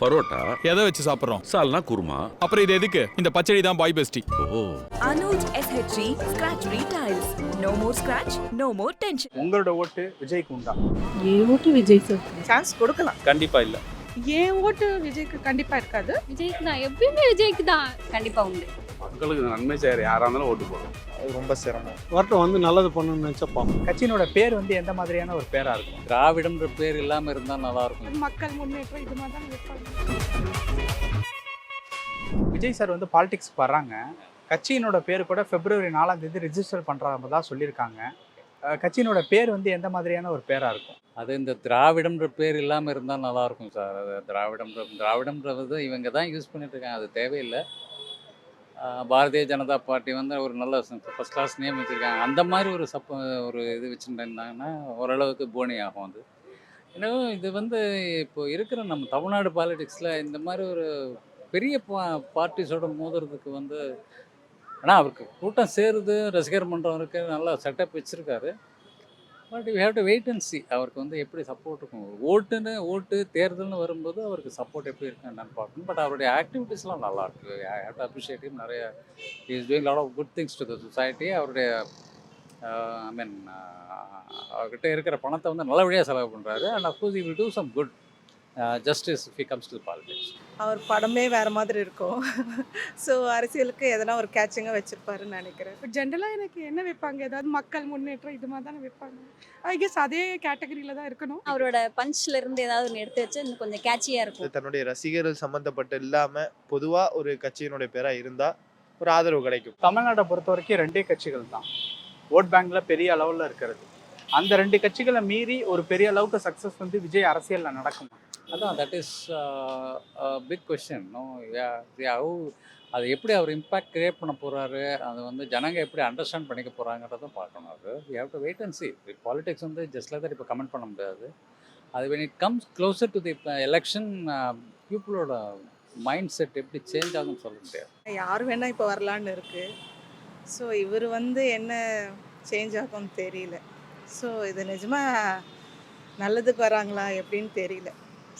பரோட்டா? எதை வச்சு சாப்பிட்றோம்? சால்னா குருமா? அப்புறம் இது எதுக்கு? இந்த பச்சடி தான் பாய் பெஸ்டி ஓ. Anuj SHG Scratch Retiles. No more scratch, no more tension. உங்களோட ஓட்டு விஜய்க்கு உண்டா ஏன் ஓட்டு விஜய் சார் சான்ஸ் கொடுக்கலாம். கண்டிப்பா இல்ல. என் ஓட்டு விஜய்க்கு கண்டிப்பா இருக்காது. விஜய்க்கு தான். எப்பயுமே விஜய்க்கு தான். கண்டிப்பா உண்டு. மக்களுக்கு நன்மை செய்யற யாரா இருந்தாலும் ஓட்டு போடும் அது ரொம்ப சிரமம். வரட்டும் வந்து நல்லது பண்ணணும்னு நினச்சா பார்ப்போம் கட்சியினோட பேர் வந்து எந்த மாதிரியான ஒரு பேரா இருக்கும்? திராவிடம்ன்ற பேர் இல்லாம இருந்தா நல்லா இருக்கும். மக்கள் முன்னேற்றம் இது மாதிரி தான் விஜய் சார் வந்து பாலிடிக்ஸ் வர்றாங்க. கட்சியினோட பேர் கூட பிப்ரவரி நாலாம் தேதி ரிஜிஸ்டர் பண்றதா தான் சொல்லியிருக்காங்க. கட்சியினோட பேர் வந்து எந்த மாதிரியான ஒரு பேரா இருக்கும்? அது இந்த திராவிடம்ன்ற பேர் இல்லாம இருந்தா நல்லா இருக்கும் சார். அது திராவிடம்ன்ற திராவிடம்ன்றது இவங்க தான் யூஸ் பண்ணிட்டு இருக்காங்க. அது தேவையில்லை. பாரதிய ஜனதா பார்ட்டி வந்து ஒரு நல்ல ஃபர்ஸ்ட் கிளாஸ் நேம் வச்சுருக்காங்க. அந்த மாதிரி ஒரு சப்ப ஒரு இது வச்சுருந்தாங்கன்னா ஓரளவுக்கு போனி ஆகும் அது. இன்னும் இது வந்து இப்போ இருக்கிற நம்ம தமிழ்நாடு பாலிடிக்ஸில் இந்த மாதிரி ஒரு பெரிய பா பார்ட்டிஸோட மோதுறதுக்கு வந்து ஆனால் அவருக்கு கூட்டம் சேருது ரசிகர் மன்றம் இருக்குது நல்லா செட்டப் வச்சுருக்காரு. But you have to wait and see அவருக்கு வந்து எப்படி சப்போர்ட் இருக்கும்? ஓட்டுன்னு ஓட்டு தேர்தல்னு வரும்போது அவருக்கு சப்போர்ட் எப்படி இருக்கு என்னன்னு பார்க்கணும். பட் அவருடைய ஆக்டிவிட்டீஸ்லாம் நல்லா இருக்கு. I have to appreciate him நிறைய is doing lot of good things to the society அவருடைய uh, ஐ மீன் uh, அவர்கிட்ட இருக்கிற பணத்தை வந்து நல்ல வழியாக செலவு பண்ணுறாரு and of course you will do some good justice if comes to politics அவர் படமே வேற மாதிரி இருக்கும். ஸோ அரசியலுக்கு எதனா ஒரு கேட்சிங்காக வச்சிருப்பாருன்னு நினைக்கிறேன். இப்போ ஜென்ரலாக எனக்கு என்ன வைப்பாங்க? ஏதாவது மக்கள் முன்னேற்றம் இது மாதிரி தானே வைப்பாங்க? ஐ கெஸ் அதே கேட்டகரியில தான் இருக்கணும். அவரோட பஞ்ச்ல இருந்து ஏதாவது ஒன்று எடுத்து வச்சு இன்னும் கொஞ்சம் கேட்சியா இருக்கும். தன்னுடைய ரசிகர்கள் சம்பந்தப்பட்ட இல்லாம பொதுவா ஒரு கட்சியினுடைய பேரா இருந்தா ஒரு ஆதரவு கிடைக்கும். தமிழ்நாட்டை பொறுத்த வரைக்கும் ரெண்டே கட்சிகள் தான். ஓட் பேங்க்ல பெரிய அளவுல இருக்கிறது. அந்த ரெண்டு கட்சிகளை மீறி ஒரு பெரிய அளவுக்கு சக்சஸ் வந்து விஜய் அரசியல்ல நடக்குமா? அதான் that is big question no how அது எப்படி அவர் இம்பேக்ட் கிரியேட் பண்ண போகிறாரு அது வந்து ஜனங்க எப்படி அண்டர்ஸ்டாண்ட் பண்ணிக்க போகிறாங்கிறத பார்க்கணும் அது. We have to wait and see politics வந்து ஜஸ்ட் லைக் இப்போ கமெண்ட் பண்ண முடியாது. அது when it comes closer to the election பீப்புளோட மைண்ட் செட் எப்படி சேஞ்ச் ஆகும்னு சொல்ல முடியாது. யார் வேணா இப்போ வரலான்னு இருக்கு. ஸோ இவர் வந்து என்ன சேஞ்ச் ஆகும்னு தெரியல. ஸோ இது நிஜமா நல்லதுக்கு வராங்களா எப்படின்னு தெரியல.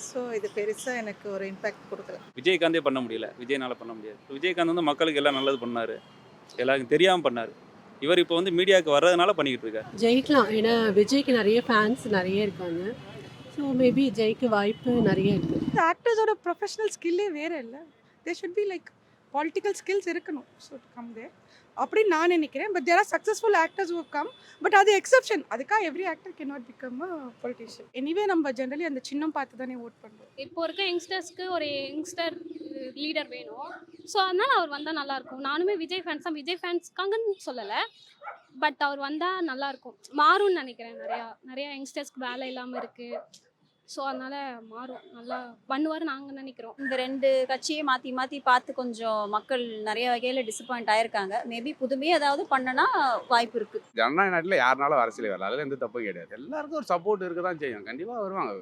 ஸோ இது பெருசாக எனக்கு ஒரு இம்பேக்ட் கொடுக்கல. விஜயகாந்தே பண்ண முடியல. விஜய்னால பண்ண முடியாது. விஜயகாந்த் வந்து மக்களுக்கு எல்லாம் நல்லது பண்ணாரு. எல்லாருக்கும் தெரியாமல் பண்ணாரு. இவர் இப்போ வந்து மீடியாவுக்கு வர்றதுனால பண்ணிக்கிட்டு இருக்காரு. ஜெயிக்கலாம். ஏன்னா விஜய்க்கு நிறைய ஃபேன்ஸ் நிறைய இருக்காங்க. ஸோ மேபி ஜெயிக்க வாய்ப்பு நிறைய இருக்கு. இந்த ஆக்டர்ஸோட ப்ரொஃபஷனல் ஸ்கில்லே வேற இல்லை. They should be like political skills இருக்கணும். ஸோ கம் தேர் அப்படின்னு நான் நினைக்கிறேன். But there are successful actors who come but அது எக்ஸப்ஷன் அதுக்காக every actor can not become a politician anyway நம்ம ஜென்ரலி அந்த சின்னம் பார்த்து தானே ஓட் பண்ணுவோம். இப்போ இருக்க யங்ஸ்டர்ஸ்க்கு ஒரு யங்ஸ்டர் லீடர் வேணும். ஸோ அதனால் அவர் வந்தால் நல்லாயிருக்கும். நானுமே விஜய் ஃபேன்ஸ் தான். விஜய் ஃபேன்ஸ்க்காங்கன்னு சொல்லலை. பட் அவர் வந்தால் நல்லாயிருக்கும். மாறும்னு நினைக்கிறேன் நிறையா. நிறையா யங்ஸ்டர்ஸ்க்கு வேலை இல்லாமல் இருக்குது ஸோ அதனால மாறும். நல்லா பண்ணுவார் நாங்கள் நினைக்கிறோம். இந்த ரெண்டு கட்சியை மாற்றி மாற்றி பார்த்து கொஞ்சம் மக்கள் நிறைய வகையில் டிசப்பாயிண்ட் ஆயிருக்காங்க. மேபி புதுமையாக ஏதாவது பண்ணனா வாய்ப்பு இருக்குது ஜனநாயக நாட்டில் யாருனாலும் அரசியல் வரல அதில் எந்த தப்பும் கிடையாது. எல்லாருக்கும் ஒரு சப்போர்ட் இருக்க தான் செய்யும். கண்டிப்பாக வருவாங்க.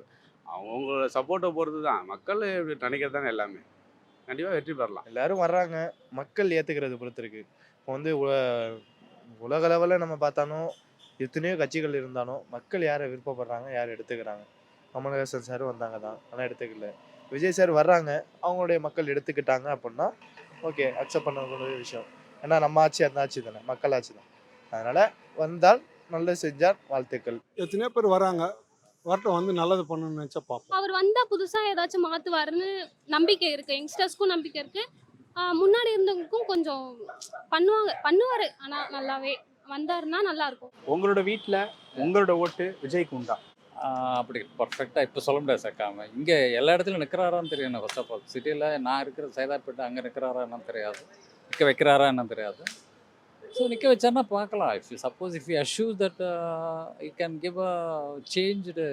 அவங்களோட சப்போர்ட்டை பொறுத்து தான் மக்கள் நினைக்கிறது தானே எல்லாமே. கண்டிப்பாக வெற்றி பெறலாம். எல்லாரும் வர்றாங்க. மக்கள் ஏத்துக்கிறது பொறுத்து இருக்கு இப்போ வந்து உல- உலக லெவலில் நம்ம பார்த்தாலும் எத்தனையோ கட்சிகள் இருந்தாலும் மக்கள் யாரை விருப்பப்படுறாங்க யார் எடுத்துக்கிறாங்க? கமலஹாசன் சார் வந்தாங்க தான். ஆனால் எடுத்துக்கல. விஜய் சார் வர்றாங்க. அவங்களுடைய மக்கள் எடுத்துக்கிட்டாங்க அப்படின்னா ஓகே அக்செப்ட் பண்ணக்கூடிய விஷயம். ஏன்னா நம்ம ஆட்சி அந்த ஆட்சி தானே. மக்கள் ஆட்சி தான். அதனால வந்தால் நல்லது செஞ்சால் வாழ்த்துக்கள். எத்தனையோ பேர் வராங்க. வரட்டும் வந்து நல்லது பண்ணணும்னு நினச்சா பார்ப்போம். அவர் வந்தால் புதுசாக ஏதாச்சும் மாற்றுவாருன்னு நம்பிக்கை இருக்குது யங்ஸ்டர்ஸ்க்கும் நம்பிக்கை இருக்குது முன்னாடி இருந்தவங்களுக்கும் கொஞ்சம் பண்ணுவாங்க. பண்ணுவார். ஆனால் நல்லாவே. வந்தாருன்னா நல்லா இருக்கும். உங்களோட வீட்ல உங்களோட ஓட்டு விஜய்க்கு உண்டா? அப்படி பர்ஃபெக்டாக இப்போ சொல்ல முடியாது சார் இங்கே எல்லா இடத்துலையும் நிற்கிறாரான்னு தெரியும் ஃபர்ஸ்ட் ஆஃப் ஆல் சிட்டியில் நான் இருக்கிற சைதாப்பேட்டை அங்கே நிற்கிறாரா என்னன்னு தெரியாது. நிற்க வைக்கிறாரா என்னன்னு தெரியாது. ஸோ நிற்க வச்சாருன்னா பார்க்கலாம். If you suppose if you assume that you can give a changed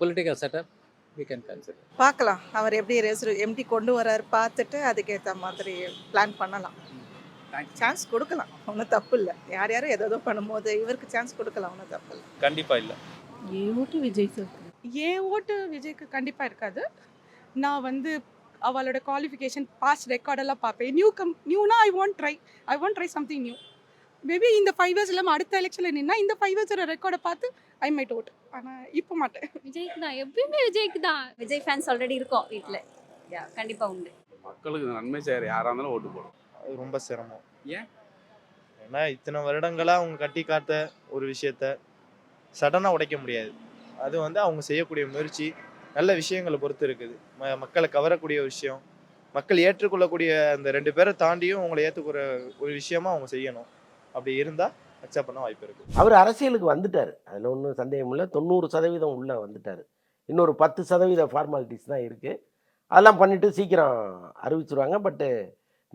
political setup we can consider பார்க்கலாம். அவர் எப்படி ரெசு எம்டி கொண்டு வராரு பார்த்துட்டு அதுக்கேற்ற மாதிரி பிளான் பண்ணலாம். சான்ஸ் கொடுக்கலாம். ஒன்றும் தப்பு இல்லை. யார் யாரும் ஏதோ பண்ணும்போது இவருக்கு சான்ஸ் கொடுக்கலாம். ஒன்றும் தப்பு இல்லை. கண்டிப்பாக இல்லை. ஏன் ஓட்டு விஜய் சார்? என் ஓட்டு விஜய்க்கு கண்டிப்பாக இருக்காது. நான் வந்து அவளோட குவாலிஃபிகேஷன் பாஸ்ட் ரெக்கார்டெல்லாம் பார்ப்பேன். New come நியூனா I want try I want try something new maybe இந்த ஃபைவ் இயர்ஸ் இல்லாமல் அடுத்த எலெக்ஷனில் நின்னா இந்த ஃபைவ் இயர்ஸோட ரெக்கார்டை பார்த்து ஐ மைட் ஓட் ஆனால் இப்போ மாட்டேன். விஜய்க்கு தான். எப்பயுமே விஜய்க்கு தான். விஜய் ஃபேன்ஸ் ஆல்ரெடி இருக்கோம் வீட்டில் யா கண்டிப்பாக உண்டு. மக்களுக்கு நன்மை செய்கிற யாராக இருந்தாலும் ஓட்டு போடும். அது ரொம்ப சிரமம். ஏன்? ஏன்னா இத்தனை வருடங்களாக அவங்க கட்டி காத்த ஒரு விஷயத்த சடனாக உடைக்க முடியாது. அது வந்து அவங்க செய்யக்கூடிய முயற்சி நல்ல விஷயங்களை பொறுத்து இருக்குது. ம மக்களை கவரக்கூடிய விஷயம் மக்கள் ஏற்றுக்கொள்ளக்கூடிய அந்த ரெண்டு பேரை தாண்டியும் அவங்களை ஏற்றுக்கிற ஒரு விஷயமா அவங்க செய்யணும். அப்படி இருந்தால் அக்செப்ட் பண்ண வாய்ப்பு இருக்குது அவர் அரசியலுக்கு வந்துட்டார். அதில் ஒன்றும் சந்தேகம் இல்லை. தொண்ணூறு சதவீதம் உள்ளே வந்துட்டார். இன்னொரு பத்து சதவீத ஃபார்மாலிட்டிஸ் தான் இருக்குது அதெல்லாம் பண்ணிவிட்டு சீக்கிரம் அறிவிச்சிருவாங்க. பட்டு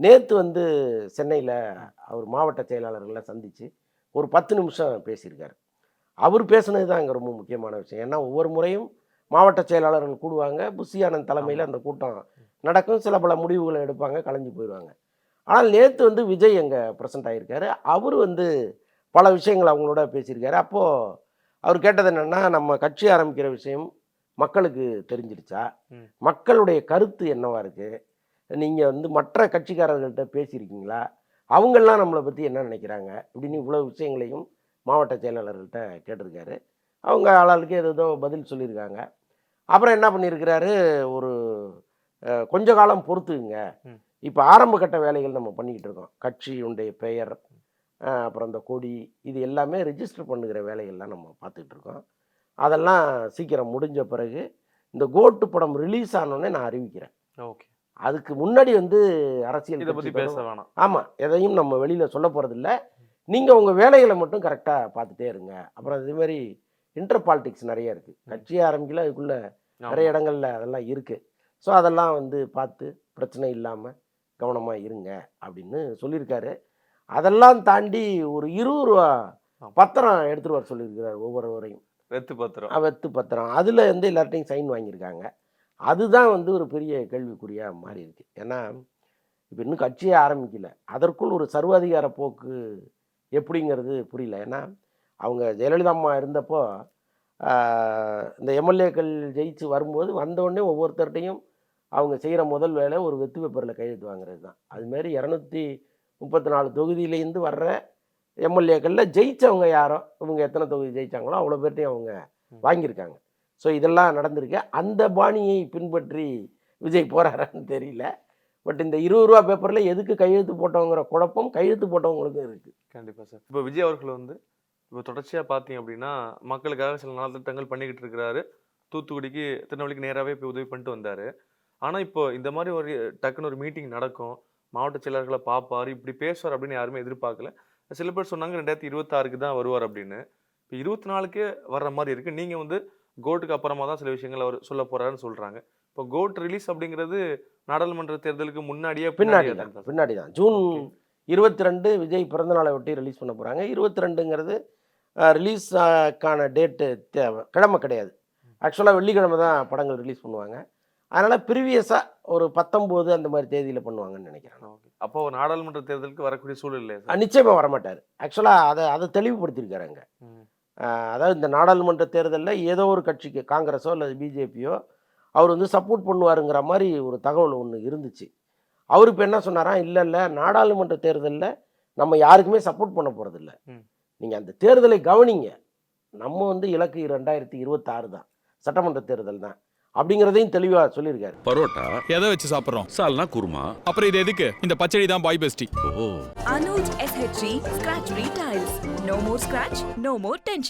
நேற்று வந்து சென்னையில் அவர் மாவட்ட செயலாளர்களை சந்தித்து ஒரு பத்து நிமிஷம் பேசியிருக்காரு. அவர் பேசுனது தான் அங்கே ரொம்ப முக்கியமான விஷயம். ஏன்னா ஒவ்வொரு முறையும் மாவட்ட செயலாளர்கள் கூடுவாங்க. புஷி ஆனந்த் தலைமையில் அந்த கூட்டம் நடக்கும். சில பல முடிவுகளை எடுப்பாங்க கலைஞ்சு போயிடுவாங்க. ஆனால் நேற்று வந்து விஜய் அங்கே ப்ரெசென்ட் ஆகியிருக்காரு அவர் வந்து பல விஷயங்கள் அவங்களோட பேசியிருக்காரு. அப்போது அவர் கேட்டது என்னென்னா நம்ம கட்சி ஆரம்பிக்கிற விஷயம் மக்களுக்கு தெரிஞ்சிருச்சா. மக்களுடைய கருத்து என்னவா இருக்குது நீங்கள் வந்து மற்ற கட்சிக்காரர்கள்ட்ட பேசியிருக்கீங்களா? அவங்கெல்லாம் நம்மளை பற்றி என்ன நினைக்கிறாங்க? இப்படின்னு இவ்வளோ விஷயங்களையும் மாவட்ட செயலாளர்கள்ட்ட கேட்டிருக்காரு. அவங்க ஆளாளுக்கு ஏதோ பதில் சொல்லியிருக்காங்க. அப்புறம் என்ன பண்ணியிருக்கிறாரு? ஒரு கொஞ்ச காலம் பொறுத்துக்குங்க. இப்போ ஆரம்ப கட்ட வேலைகள் நம்ம பண்ணிக்கிட்டு இருக்கோம். கட்சியுடைய பெயர் அப்புறம் இந்த கொடி இது எல்லாமே ரெஜிஸ்டர் பண்ணுகிற வேலைகள்லாம் நம்ம பார்த்துக்கிட்டு இருக்கோம். அதெல்லாம் சீக்கிரம் முடிஞ்ச பிறகு இந்த கோட்டு படம் ரிலீஸ் ஆனோடனே நான் அறிவிக்கிறேன். ஓகே. அதுக்கு முன்னாடி வந்து அரசியல் இதை பற்றி பேச வேணாம். ஆமாம் எதையும் நம்ம வெளியில் சொல்ல போகிறதில்ல நீங்கள் உங்கள் வேலைகளை மட்டும் கரெக்டாக பார்த்துட்டே இருங்க. அப்புறம் இதே மாதிரி இன்டர் பாலிடிக்ஸ் நிறைய இருக்குது கட்சியை ஆரம்பிக்கல அதுக்குள்ளே நிறைய இடங்கள்ல அதெல்லாம் இருக்குது ஸோ அதெல்லாம் வந்து பார்த்து பிரச்சனை இல்லாமல் கவனமாக இருங்க அப்படின்னு சொல்லியிருக்காரு. அதெல்லாம் தாண்டி ஒரு இருபது ரூபா. பத்திரம் எடுத்துகிட்டு வர சொல்லியிருக்கிறார் ஒவ்வொருவரையும். வெத்து பத்திரம். வெத்து பத்திரம். அதில் வந்து எல்லார்ட்டையும் சைன் வாங்கியிருக்காங்க. அதுதான் வந்து ஒரு பெரிய கேள்விக்குறியாக மாறி இருக்கு ஏன்னா இப்போ இன்னும் கட்சியே ஆரம்பிக்கல. அதற்குள் ஒரு சர்வாதிகார போக்கு எப்படிங்கிறது புரியல. ஏன்னா அவங்க ஜெயலலிதா அம்மா இருந்தப்போ இந்த எம்எல்ஏக்கள் ஜெயிச்சு வரும்போது வந்தோடனே ஒவ்வொருத்தர்கிட்டையும் அவங்க செய்கிற முதல் வேலை ஒரு வெத்து பேப்பரில் கையெழுத்து வாங்குறது தான். அதுமாரி இரநூத்தி முப்பத்தி நாலு தொகுதியிலேருந்து வர்ற எம்எல்ஏக்களில் ஜெயிச்சவங்க யாரோ இவங்க எத்தனை தொகுதி ஜெயிச்சாங்களோ அவ்வளோ பேர்ட்டையும் அவங்க வாங்கியிருக்காங்க. ஸோ இதெல்லாம் நடந்திருக்கு. அந்த பாணியை பின்பற்றி விஜய் போகிறாரான்னு தெரியல. பட் இந்த இருபது ரூபா பேப்பரில் எதுக்கு கையெழுத்து போட்டவங்கிற குழப்பம் கையெழுத்து போட்டவங்களுக்கும் இருக்குது கண்டிப்பாக சார். இப்போ விஜய் அவர்கள் வந்து இப்போ தொடர்ச்சியாக பார்த்தீங்க அப்படின்னா மக்களுக்காக சில நலத்திட்டங்கள் பண்ணிக்கிட்டு இருக்கிறாரு. தூத்துக்குடிக்கு திருநெல்வேலிக்கு நேராகவே போய் உதவி பண்ணிட்டு வந்தார். ஆனால் இப்போ இந்த மாதிரி ஒரு டக்குன்னு ஒரு மீட்டிங் நடக்கும். மாவட்ட செயலர்களை பார்ப்பார். இப்படி பேசுவார் அப்படின்னு யாருமே எதிர்பார்க்கல. சில பேர் சொன்னாங்க ரெண்டாயிரத்தி இருபத்தாறுக்கு தான் வருவார் அப்படின்னு. இப்போ இருபத்தி நாலுக்கே வர்ற மாதிரி இருக்குது நீங்கள் வந்து கோட்டுக்கு அப்புறமா தான் சில விஷயங்கள் அவர் சொல்ல போகிறாருன்னு சொல்கிறாங்க இப்போ கோட் ரிலீஸ் அப்படிங்கிறது நாடாளுமன்ற தேர்தலுக்கு முன்னாடியே பின்னாடி தான் பின்னாடி தான். ஜூன். இருபத்தி ரெண்டு விஜய் பிறந்தநாளை ஒட்டி ரிலீஸ் பண்ண போகிறாங்க இருபத்தி ரெண்டுங்கிறது ரிலீஸாக்கான டேட்டு தேவை கிழமை கிடையாது. ஆக்சுவலாக வெள்ளிக்கிழமை தான் படங்கள் ரிலீஸ் பண்ணுவாங்க. அதனால் ப்ரீவியஸாக ஒரு பத்தொம்போது அந்த மாதிரி தேதியில் பண்ணுவாங்கன்னு நினைக்கிறேன். ஓகே அப்போ நாடாளுமன்ற தேர்தலுக்கு வரக்கூடிய சார்? நிச்சயமாக வரமாட்டார். ஆக்சுவலாக அதை அதை தெளிவுபடுத்தியிருக்காரு அங்க. அதாவது இந்த நாடாளுமன்ற தேர்தலில் ஏதோ ஒரு கட்சிக்கு காங்கிரஸோ அல்லது பிஜேபியோ அவர் வந்து சப்போர்ட் பண்ணுவாருங்கிற மாதிரி ஒரு தகவல் ஒன்று இருந்துச்சு. அவர் இப்போ என்ன சொன்னாரா இல்லை இல்லை நாடாளுமன்ற தேர்தலில் நம்ம யாருக்குமே சப்போர்ட் பண்ண போகிறதில்ல. நீங்கள் அந்த தேர்தலை கவனிங்க. நம்ம வந்து இலக்கு ரெண்டாயிரத்தி இருபத்தாறு தான். சட்டமன்ற தேர்தல் தான். அப்படிங்கிறதையும் தெளிவாக சொல்லியிருக்காரு. பரோட்டா? எதை வச்சு சாப்பிட்றோம்? சால்னா குருமா? அப்புறம் இது எதுக்கு? இந்த பச்சடி தான் பாய் பெஸ்டி ஓ Anuj SHG Scratch Free Tiles. No more scratch, no more tension.